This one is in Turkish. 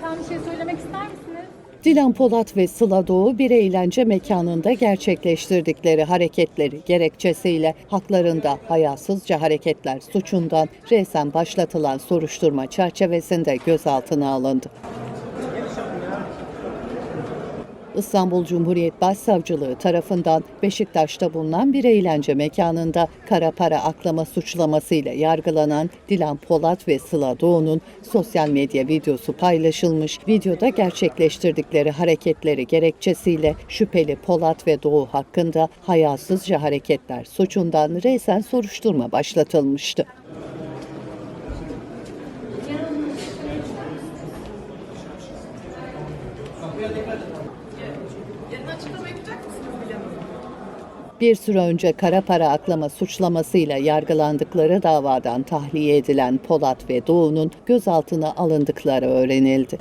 Efendim bir şey söylemek ister misiniz? Dilan Polat ve Sıla Doğu bir eğlence mekanında gerçekleştirdikleri hareketleri gerekçesiyle haklarında hayasızca hareketler suçundan resen başlatılan soruşturma çerçevesinde gözaltına alındı. İstanbul Cumhuriyet Başsavcılığı tarafından Beşiktaş'ta bulunan bir eğlence mekanında kara para aklama suçlamasıyla yargılanan Dilan Polat ve Sıla Doğu'nun sosyal medya videosu paylaşılmış. Videoda gerçekleştirdikleri hareketleri gerekçesiyle şüpheli Polat ve Doğu hakkında hayasızca hareketler suçundan resen soruşturma başlatılmıştı. Bir süre önce kara para aklama suçlamasıyla yargılandıkları davadan tahliye edilen Polat ve Doğu'nun gözaltına alındıkları öğrenildi.